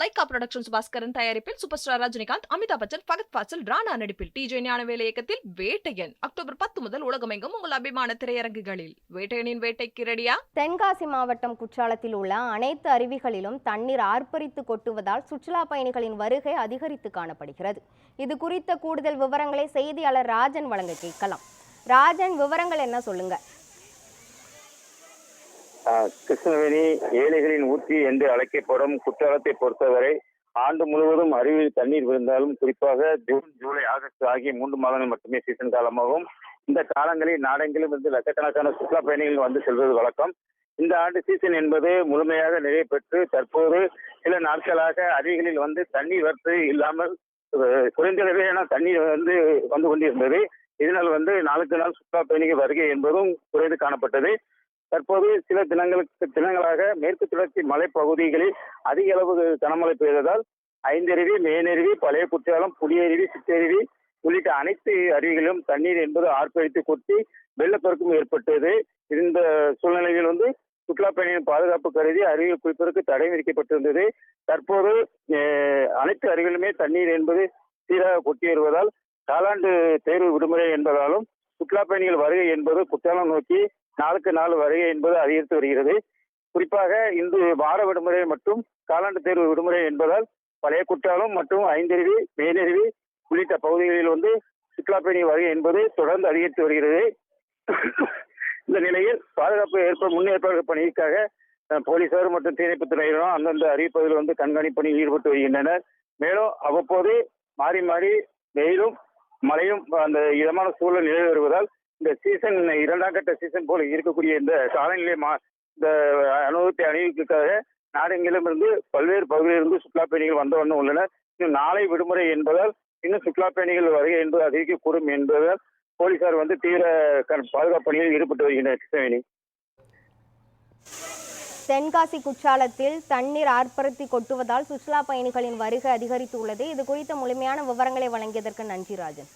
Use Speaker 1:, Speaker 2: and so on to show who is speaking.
Speaker 1: Lyca Productions Baskaran தயாரிப்பில் super star Rajinikanth Amitabh Bachchan Fahadh Faasil Rana நடிப்பில் DJ ஞானவேல இயக்கத்தில் வேட்டையன் அக்டோபர் பத்து முதல் உலகமெங்கும் உங்கள் அபிமான திரையரங்குகளில் வேட்டையனின் வேட்டைக்கு ரெடியா
Speaker 2: தென்காசி மாவட்டம் குற்றாலத்தில் உள்ள அனைத்து அருவிகளிலும் தண்ணீர் ஆர்ப்பரித்து கொட்டுவதால் சுற்றுலா பயணிகளின் வருகை அதிகரித்து காணப்படுகிறது இது குறித்த கூடுதல் விவரங்களை செய்தியாளர் ராஜன் வழங்க கேட்கலாம் ராஜன் விவரங்கள் என்ன சொல்லுங்க
Speaker 3: கிருஷ்ணவேணி ஏழைகளின் ஊற்றி என்று அழைக்கப்படும் குற்றாலத்தை பொறுத்தவரை ஆண்டு முழுவதும் அருவியில் தண்ணீர் விழுந்தாலும் குறிப்பாக ஜூன் ஜூலை ஆகஸ்ட் ஆகிய மூன்று மாதங்கள் மட்டுமே சீசன் காலமாகும் இந்த காலங்களில் நாடெங்கிலும் இருந்து லட்சக்கணக்கான சுற்றுலா பயணிகள் வந்து செல்வது வழக்கம் இந்த ஆண்டு சீசன் என்பது முழுமையாக நிறைவு பெற்று தற்போது சில நாட்களாக அருவிகளில் வந்து தண்ணீர் வரத்து இல்லாமல் குறைந்த அளவிலான தண்ணீர் வந்து வந்து கொண்டிருந்தது இதனால் வந்து நாளுக்கு நாள் சுற்றுலா பயணிகள் வருகை என்பதும் குறைந்து காணப்பட்டது தற்போது சில தினங்களுக்கு தினங்களாக மேற்கு தொடர்ச்சி மலைப்பகுதிகளில் அதிக அளவு கனமழை பெய்ததால் ஐந்தருவி மேனருவி பழைய குற்றாலம் புளியருவி சித்தருவி உள்ளிட்ட அனைத்து அருவிகளிலும் தண்ணீர் என்பது ஆர்ப்பரித்து கொட்டி வெள்ளப்பெருக்கம் ஏற்பட்டது இந்த சூழ்நிலையில் வந்து சுற்றுலா பயணிகள் பாதுகாப்பு கருதி அருவியில் குளிப்பதற்கு தடை விதிக்கப்பட்டிருந்தது தற்போது அனைத்து அருவிகளுமே தண்ணீர் என்பது சீராக கொட்டி வருவதால் காலாண்டு தேர்வு விடுமுறை என்பதாலும் சுற்றுலா பயணிகள் வருகை என்பது குற்றாலம் நோக்கி நாளுக்கு நாள் வருகை என்பது அதிகரித்து வருகிறது குறிப்பாக இன்று வார விடுமுறை மற்றும் காலாண்டு தேர்வு விடுமுறை என்பதால் பழைய குற்றாலம் மற்றும் ஐந்தருவி மேலருவி உள்ளிட்ட பகுதிகளில் வந்து சுற்றுலா பயணி வருகை என்பது தொடர்ந்து அதிகரித்து வருகிறது இந்த நிலையில் பாதுகாப்பு ஏற்ப முன்னேற்பாடு பணிக்காக போலீசார் மற்றும் தீயணைப்புத் துறையினரும் அந்தந்த அறிவிப்பதில் வந்து கண்காணிப்பு பணியில் ஈடுபட்டு வருகின்றனர் மேலும் அவ்வப்போது மாறி மாறி வெயிலும் மழையும் அந்த இதமான சூழல் நிலவி வருவதால் சீசன் இரண்டாம் கட்ட சீசன் போல இருக்கக்கூடிய இந்த காலநிலை மா இந்த அனுபவத்தை அணிவிக்கிறதுக்காக நாடெங்கிலும் இருந்து பல்வேறு பகுதியிலிருந்து சுற்றுலா பயணிகள் வந்த வண்ணம் உள்ளனர் இன்னும் நாளை விடுமுறை என்பதால் இன்னும் சுற்றுலா பயணிகள் வருகை என்பது அதிகரிக்கக்கூடும் என்பதால் போலீசார் வந்து தீவிர பாதுகாப்பு பணியில் ஈடுபட்டு வருகின்றனர் கிருஷ்ணவேணி
Speaker 2: தென்காசி குற்றாலத்தில் தண்ணீர் ஆர்ப்பரித்து கொட்டுவதால் சுற்றுலா பயணிகளின் வருகை அதிகரித்துள்ளது இது குறித்த முழுமையான விவரங்களை வழங்கியதற்கு நன்றி ராஜன்